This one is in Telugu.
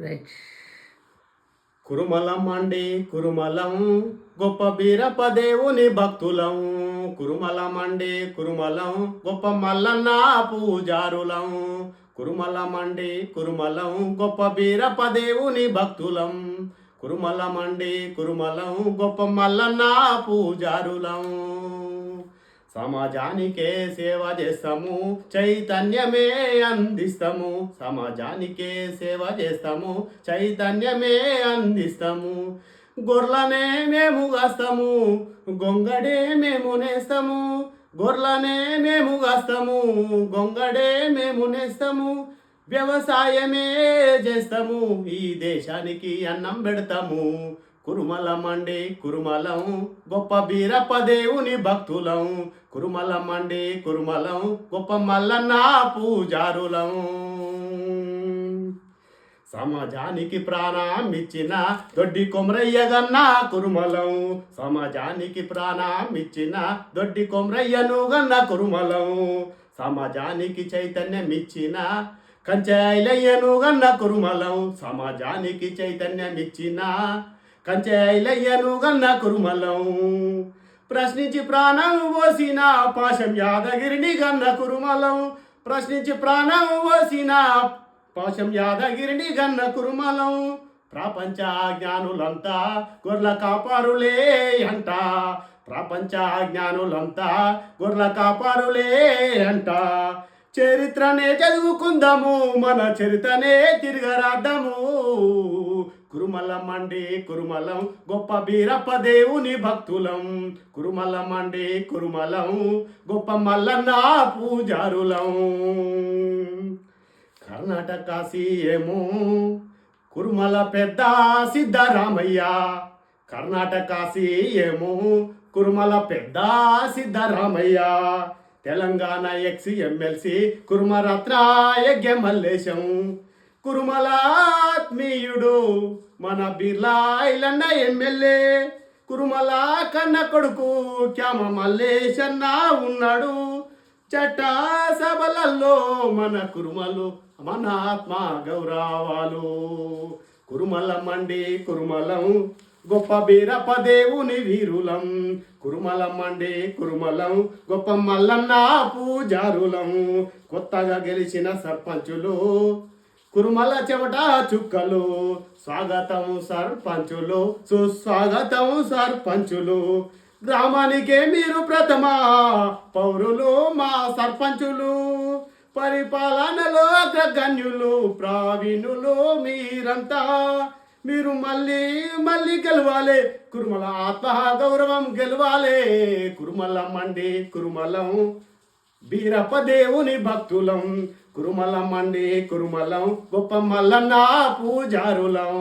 రైట్ కురుమలం అండి కురుమలం గొప్ప బీరప్ప దేవుని భక్తులం. కురుమలం అండి కురుమలం గొప్ప మల్లన్న పూజారులం. కురుమలం అండి కురుమలం గొప్ప బీరప్ప దేవుని భక్తులం. కురుమలం అండి కురుమలం గొప్ప మల్లన్న పూజారులం. సమాజానికే సేవ చేస్తాము చైతన్యమే అందిస్తాము. సమాజానికే సేవ చేస్తాము చైతన్యమే అందిస్తాము. గొర్లనే మేము కాస్తాము గొంగడే మేము నేస్తాము. గొర్లనే మేము కాస్తాము గొంగడే మేము నేస్తాము. వ్యవసాయమే చేస్తాము ఈ దేశానికి అన్నం పెడతాము. కురుమలమండి కురుమలం గొప్ప బీరప్ప దేవుని భక్తులం. కురుమలమండి కురుమలం గొప్ప మల్లన్న పూజారులం. సమాజానికి ప్రాణం ఇచ్చిన దొడ్డి కొమరయ్య గన్న కురుమలం. సమాజానికి ప్రాణం ఇచ్చిన దొడ్డి కొమరయ్యను గన్న కురుమలం. సమాజానికి చైతన్యం ఇచ్చిన కంచాయిలయ్యను గన్న కురుమలం. సమాజానికి చైతన్యం ఇచ్చిన గన్న కురుమలం ప్రశ్నించి ప్రాణం పోసిన పాశం యాదగిరిని గన్న కురుమలం ప్రశ్నించి ప్రాణం పోసిన పాశం యాదగిరిని గన్న కురుమలం ప్రపంచ జ్ఞానులంతా గొర్ల కాపారులే అంట. ప్రపంచ జ్ఞానులంతా గొర్ల కాపారులే అంట. చరిత్రనే చదువుకుందాము మన చరిత్రనే తిరగరాద్దాము. కురుమలం అండి కురుమలం. గొప్ప బీరప్ప దేవుని భక్తులం. కురుమలం అండి కురుమలం. గొప్ప మల్లన్న పూజారులం. కర్ణాటక సీఎము కురుమల పెద్ద సిద్ధరామయ్య. కర్ణాటక సీఎము కురుమల పెద్ద సిద్ధరామయ్య. తెలంగాణ ఎక్స్ ఎమ్మెల్సీ కురుమరత్న యజ్ఞ మల్లేశం కురుమలాత్మీయుడు మన బిర్లాయిలన్న ఎమ్మెల్యే. కురుమల కన్న కొడుకు క్యామ మల్లేశన్న ఉన్నాడు. చట్ట సభలలో మన కురుమలు మన ఆత్మ గౌరవాలు. కురుమలం అండి కురుమలం గొప్ప బీరప దేవుని వీరులం. కురుమలం అండి కురుమలం గొప్ప మల్లన్న పూజారులం. కొత్తగా గెలిచిన సర్పంచులు కురుమల చెమట చుక్కలు స్వాగతం సర్పంచులు సుస్వాగతం సర్పంచులు. గ్రామానికే మీరు ప్రథమ పౌరులు మా సర్పంచులు. పరిపాలనలో అగ్రగణ్యులు ప్రావీణులు మీరంతా. మీరు మళ్ళీ మళ్ళీ గెలవాలి. కురుమల ఆత్మ గౌరవం గెలవాలి. కురుమలం అండి కురుమలం బీరప్ప దేవుని భక్తులం కురుమలం అండి కురుమలం గొప్ప మల్లన్న పూజారులం.